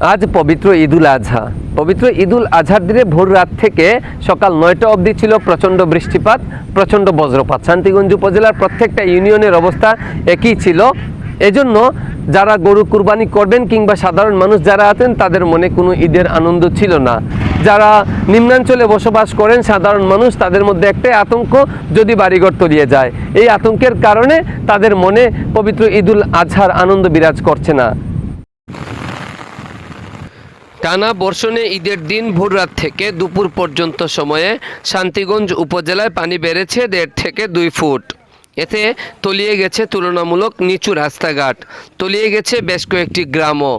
আজ পবিত্র ঈদুল আজহা। পবিত্র ঈদুল আজহার দিনে ভোর রাত থেকে সকাল নয়টা অবধি ছিল প্রচণ্ড বৃষ্টিপাত, প্রচণ্ড বজ্রপাত। শান্তিগঞ্জ উপজেলার প্রত্যেকটা ইউনিয়নের অবস্থা একই ছিল। এজন্য যারা গরু কুরবানি করবেন কিংবা সাধারণ মানুষ যারা আছেন, তাদের মনে কোনো ঈদের আনন্দ ছিল না। যারা নিম্নাঞ্চলে বসবাস করেন সাধারণ মানুষ, তাদের মধ্যে একটাই আতঙ্ক, যদি বাড়িঘর তলিয়ে যায়। এই আতঙ্কের কারণে তাদের মনে পবিত্র ঈদুল আজহার আনন্দ বিরাজ করছে না। টানা বর্ষণে ঈদের দিন ভোর রাত থেকে দুপুর পর্যন্ত সময়ে শান্তিগঞ্জ উপজেলায় পানি বেড়েছে দেড় থেকে দুই ফুট। এতে তলিয়ে গেছে তুলনামূলক নিচু রাস্তাঘাট, তলিয়ে গেছে বেশ কয়েকটি গ্রামও।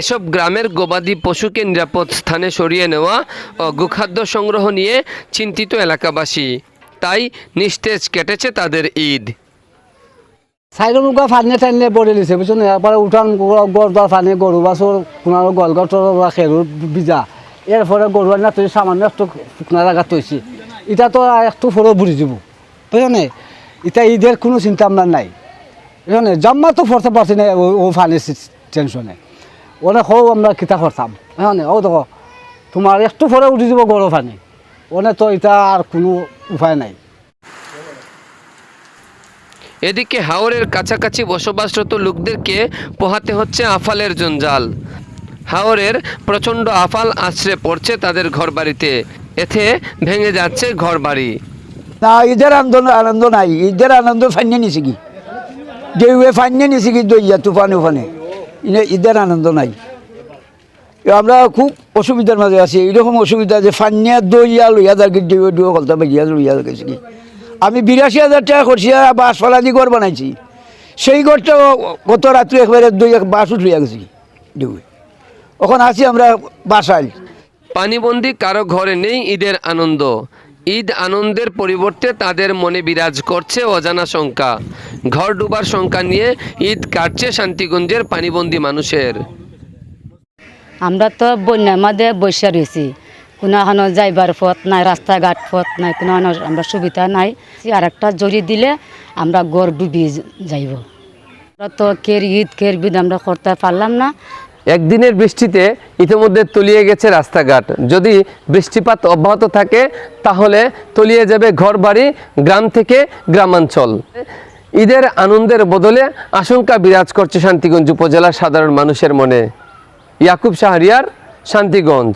এসব গ্রামের গবাদি পশুকে নিরাপদ স্থানে সরিয়ে নেওয়া ও গোখাদ্য সংগ্রহ নিয়ে চিন্তিত এলাকাবাসী। তাই নিস্তেজ কেটেছে তাদের ঈদ। চাইড মুখা ফানি টানিলে পৰি দিছে, বুজিছ নে এবাৰ উঠান গড়দার ফানি গরু বাছর কোনো গলগটর বা খেরুর বিজা এরপরে গরু আনা তুই সামান্য একটু শুকনা জায়গা তৈছি এটা তো আর একটু ফোরো বুড়ি যাব বুঝছ নে এটা ঈদের কোনো চিন্তা আমার নাই। বুঝছ নে জম্মা তো ফরতে পারছি না ও- ফানি টেনশনে অনেক হও আমরা কিতা করতাম বুঝছ নে ও দেখো তোমার একটু ফরে উঠি যাব গরু ফানি ওনে তো এটা আর কোনো উপায় নাই। এদিকে হাওরের কাছাকাছি বসবাসরত লোকদেরকে পোহাতে হচ্ছে আফালের জঞ্জাল হাওরের প্রচণ্ড আফাল আশ্রে পড়ছে তাদের ঘরবাড়িতে এতে ভেঙে যাচ্ছে ঘরবাড়ি না ঈদের আনন্দ আনন্দ নাই ঈদের আনন্দ ফাইনে নিছে কি ঢেউয়ে ফাইনে নিছে কি দইয়া তুফানে উফানে ঈদের আনন্দ নাই আমরা খুব অসুবিধার মাঝে আছি এইরকম অসুবিধা যে ফান্নিয়া দইয়া লইয়া যার ঢেউয়ে ঢেউ কলতা বেরিয়া লইয়া গেছি আমি বিরাশি হাজার টাকা খরচি বাঁশ ফলা দিয়ে ঘর বানাইছি। সেই ঘরটা গত রাত্রে একবারে দুই এক বাঁশ উঠলিয়া গেছি ঢেউয়ে এখন আছি আমরা বাসায়। পানিবন্দি কারও ঘরে নেই ঈদের আনন্দ। ঈদ আনন্দের পরিবর্তে তাদের মনে বিরাজ করছে অজানা শঙ্কা। ঘর ডুবার শঙ্কা নিয়ে ঈদ কাটছে শান্তিগঞ্জের পানিবন্দি মানুষের। আমরা তো বন্যার মধ্যে বৈশা রয়েছি। কোনো এখনও যাইবার পথ নাই, রাস্তাঘাট পথ নাই কোনো এখনও আমরা সুবিধা নাই। আর একটা জড়ি দিলে আমরা গড় ডুবি যাইব। আমরা তো কের ঈদ, কের বিদ আমরা করতে পারলাম না। একদিনের বৃষ্টিতে ইতিমধ্যে তলিয়ে গেছে রাস্তাঘাট। যদি বৃষ্টিপাত অব্যাহত থাকে, তাহলে তলিয়ে যাবে ঘরবাড়ি, গ্রাম থেকে গ্রামাঞ্চল। ঈদের আনন্দের বদলে আশঙ্কা বিরাজ করছে শান্তিগঞ্জ উপজেলার সাধারণ মানুষের মনে। ইয়াকুব শাহরিয়ার, শান্তিগঞ্জ।